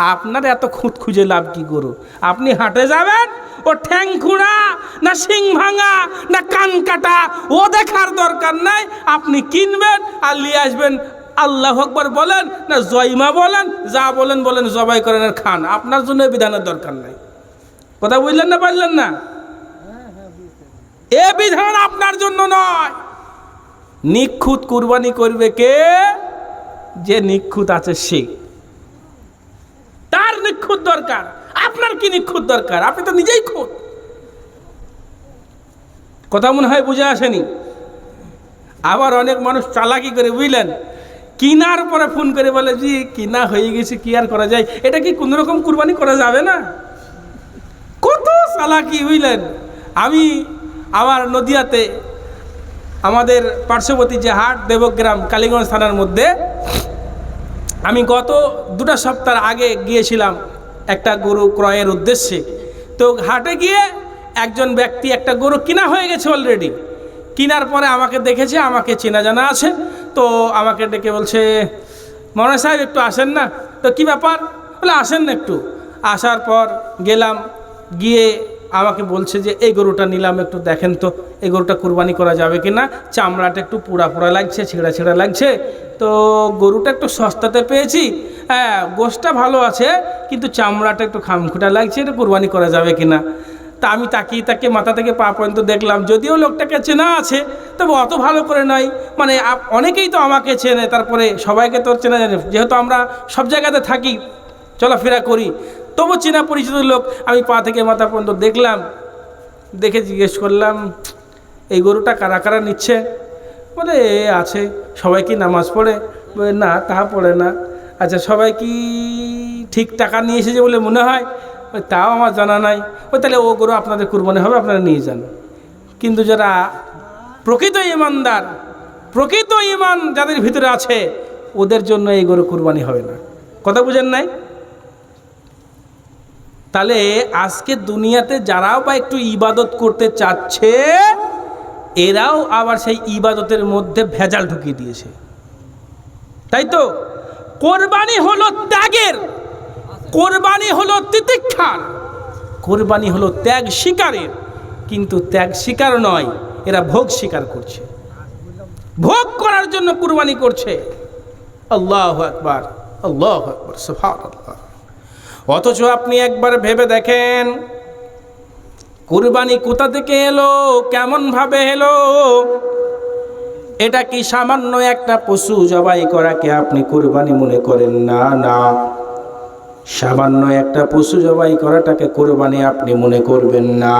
আপনার এত খুঁত খুঁজে লাভ কি করো আপনি হাটে যাবেন, ও ঠ্যাং খুঁড়া, না শিং ভাঙা, না কান কাটা, ও দেখার দরকার নাই। আপনি কিনবেন আর নিয়ে আসবেন। আল্লাহ আকবর বলেন, না জয়মা বলেন, যা বলেন বলেন জবাই করেন আর খান। আপনার জন্য বিধানের দরকার নাই। কথা বুঝলেন না পারলেন না? এ বিধান আপনার জন্য নয়। নিখুঁত কুরবানি করবে কে? যে নিখুঁত আছে সে। তার নিখুঁত দরকার? আপনার কি নিখুঁত দরকার? আপনি তো নিজেই খুঁত কথা মনে হয় বুঝে আসেনি? আবার অনেক মানুষ চালাকি করে, বুঝলেন? কিনার পরে ফোন করে বলে, জি, কিনা হয়ে গেছে, কি আর করা যায়? এটা কি কোনো রকম কুরবানি করা যাবে না? কত চালাকি, বুঝলেন? আমি আমার নদিয়াতে আমাদের পার্শ্ববর্তী যে হাট, দেবগ্রাম, কালীগঞ্জ থানার মধ্যে, আমি গত দুটা সপ্তাহ আগে গিয়েছিলাম। একটা গরু ক্রয়ের উদ্দেশ্যে। তো হাটে গিয়ে একজন ব্যক্তি একটা গরু কিনা হয়ে গেছে অলরেডি কেনার পরে আমাকে দেখেছে, আমাকে চেনা জানা আছে। তো আমাকে ডেকে বলছে, মনে সাহেব একটু আসেন না? তো কি ব্যাপার? বলে, আসেন না একটু। আসার পর গেলাম, গিয়ে আমাকে বলছে যে, এই গরুটা নিলাম, একটু দেখেন তো, এই গরুটা কুরবানি করা যাবে কি না চামড়াটা একটু পোড়া পোড়া লাগছে, ছেঁড়া ছেঁড়া লাগছে। তো গরুটা একটু সস্তাতে পেয়েছি। হ্যাঁ গোষ্ঠটা ভালো আছে, কিন্তু চামড়াটা একটু খামখুটা লাগছে, এটা কুরবানি করা যাবে কি না তা আমি তাকিয়ে তাকে মাথা থেকে পা পর্যন্ত দেখলাম, যদিও লোকটাকে চেনা আছে, তবে অত ভালো করে নয়। মানে অনেকেই তো আমাকে চেনে, তারপরে সবাইকে তো চেনা যেহেতু আমরা সব জায়গাতে থাকি, চলাফেরা করি। তবু চেনা পরিচিত লোক আমি পা থেকে মাথা পর্যন্ত দেখলাম, দেখে জিজ্ঞেস করলাম, এই গরুটা কারা কারা নিচ্ছে? বলে, এ, আছে, সবাই কি নামাজ পড়ে? বলে, না তাহা পড়ে না। আচ্ছা সবাই কি ঠিক টাকা নিয়ে এসেছে বলে মনে হয়? ওই তাও আমার জানা নাই। ও তাহলে ও গরু আপনাদের কুরবানি হবে, আপনারা নিয়ে যান। কিন্তু যারা প্রকৃত ইমানদার, প্রকৃত ইমান যাদের ভিতরে আছে, ওদের জন্য এই গরু কুরবানি হবে না। কথা বুঝেন নাই? তাহলে আজকে দুনিয়াতে যারাও বা একটু ইবাদত করতে চাচ্ছে, এরাও আবার সেই ইবাদতের মধ্যে ভেজাল ঢুকিয়ে দিয়েছে। তাই তো? কোরবানি হলো ত্যাগের, কোরবানি হলো তিতিক্ষার, কোরবানি হলো ত্যাগ শিকারের। কিন্তু ত্যাগ শিকার নয়, এরা ভোগ স্বীকার করছে। ভোগ করার জন্য কুরবানি করছে। আল্লাহ আকবার, আল্লাহ আকবর আকবার, সুবহানাল্লাহ। অথচ আপনি একবার ভেবে দেখেন, কুরবানি কোথা থেকে এলো, কেমন ভাবে এলো, এটা কি সামান্য একটা পশু জবাই করাকে আপনি কুরবানি মনে করেন? না না। সামান্য একটা পশু জবাই করাটাকে কোরবানি আপনি মনে করবেন না।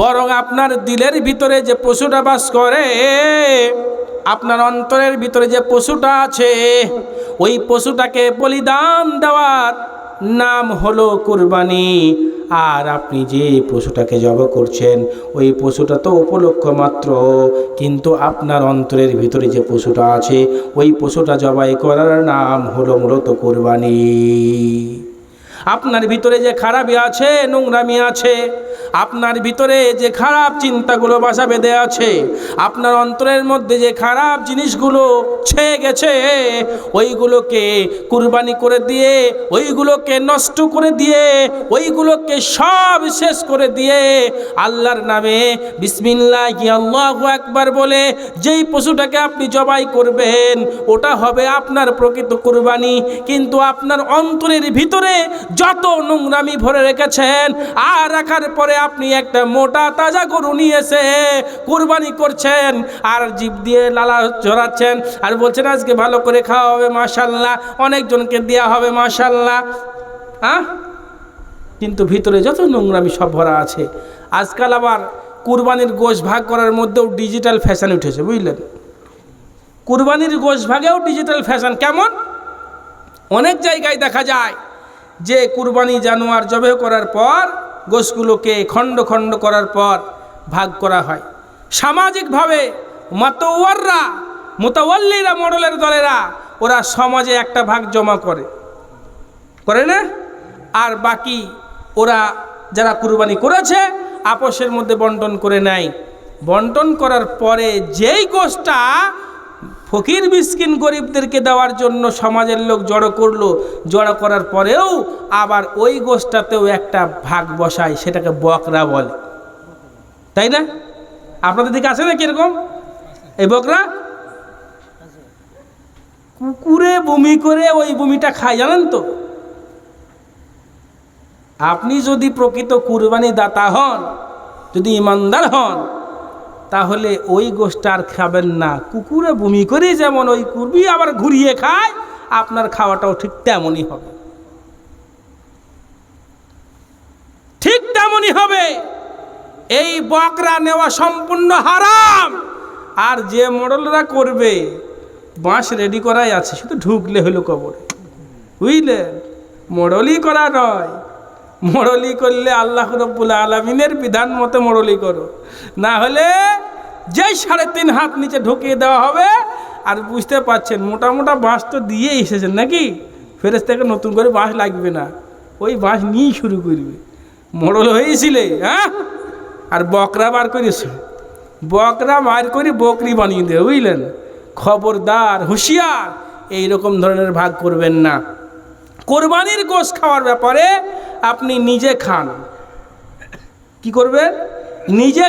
বরং আপনার দিলের ভিতরে যে পশুটা বাস করে, আপনার অন্তরের ভিতরে যে পশুটা আছে, ওই পশুটাকে বলিদান দেওয়ার নাম হলো কুরবানি। আর আপনি যে পশুটাকে জব করছেন, ওই পশুটা তো উপলক্ষ মাত্র। কিন্তু আপনার অন্তরের ভিতরে যে পশুটা আছে, ওই পশুটা জবাই করার নাম হলো মূলত কুরবানি। আপনার ভিতরে যে খারাপই আছে, নোংরামি আছে, আপনার ভিতরে যে খারাপ চিন্তাগুলো বাসা বেঁধে আছে, আপনার অন্তরের মধ্যে যে খারাপ জিনিসগুলো ছেয়ে গেছে, ওইগুলোকে কুরবানি করে দিয়ে, ওইগুলোকে নষ্ট করে দিয়ে, ওইগুলোকে সব শেষ করে দিয়ে আল্লাহর নামে বিসমিল্লাহ আল্লাহ একবার বলে যেই পশুটাকে আপনি জবাই করবেন, ওটা হবে আপনার প্রকৃত কুরবানি। কিন্তু আপনার অন্তরের ভিতরে যত নোংরামি ভরে রেখেছেন, আর রাখার পরে আপনি একটা মোটা তাজা গরু নিয়ে এসে কুরবানি করছেন, আর জিভ দিয়ে লালা চড়াচ্ছেন আর বলছেন, আজকে ভালো করে খাওয়া হবে, মাশাল্লাহ, অনেকজনকে দেওয়া হবে, মাশাল্লাহ। হ্যাঁ? কিন্তু ভিতরে যত নোংরামি সব ভরা আছে, আজকাল আবার কুরবানির গোশ ভাগ করার মধ্যেও ডিজিটাল ফ্যাশন উঠেছে, বুঝলেন? কুরবানির গোশ ভাগেও ডিজিটাল ফ্যাশন কেমন? অনেক জায়গায় দেখা যায় যে কুরবানি জানোয়ার জবে করার পর, গোশগুলোকে খণ্ড খণ্ড করার পর ভাগ করা হয়। সামাজিকভাবে মাতোয়াররা, মোতাওয়াল্লিরা মডেলের দলেরা, ওরা সমাজে একটা ভাগ জমা করে। করে না? আর বাকি ওরা যারা কুরবানি করেছে, আপোষের মধ্যে বন্টন করে নেয়। বন্টন করার পরে যেই গোষ্ঠটা ফকির মিসকিন গরিবদেরকে দেওয়ার জন্য সমাজের লোক জড়ো করল, জড়ো করার পরেও আবার ওই গোষ্ঠটাতেও একটা ভাগ বসায়, সেটাকে বকরা বলে। তাই না? আপনাদের দিকে আছে না কীরকম? এই বকরা? কুকুরে বমি করে ওই বমিটা খায়, জানেন তো? আপনি যদি প্রকৃত কুরবানি দাতা হন, যদি ইমানদার হন তাহলে ওই গোষ্ঠ আর খাবেন না। কুকুরে বমি করে যেমন ওই কুরবি আবার ঘুরিয়ে খায়, আপনার খাওয়াটাও ঠিক তেমনই হবে। ঠিক তেমনই হবে। এই বকরা নেওয়া সম্পূর্ণ হারাম। আর যে মডেলরা করবে, বাঁশ রেডি করাই আছে, শুধু ঢুকলে হলো কবরে। বুঝলেন? মডলই করা নয়। মরলি করলে আল্লাহ রব্বুল আলমিনের বিধান মতো মরলি করো। না হলে যেই সাড়ে তিন হাত নিচে ঢুকিয়ে দেওয়া হবে, আর বুঝতে পারছেন, মোটা মোটা বাঁশ তো দিয়ে এসেছেন নাকি? ফেরেস থেকে নতুন করে বাঁশ লাগবে না। ওই বাঁশ নিয়েই শুরু করবে। মরল হয়েছিলে হ্যাঁ? আর বকরা বার করেছ। বকরা বার করে বকরি বানিয়ে দেবে, বুঝলেন? খবরদার, হুঁশিয়ার এই রকম ধরনের ভাগ করবেন না। কোরবানির গোশ খাওয়ার ব্যাপারে আপনি নিজে খান। কি করবেন? নিজে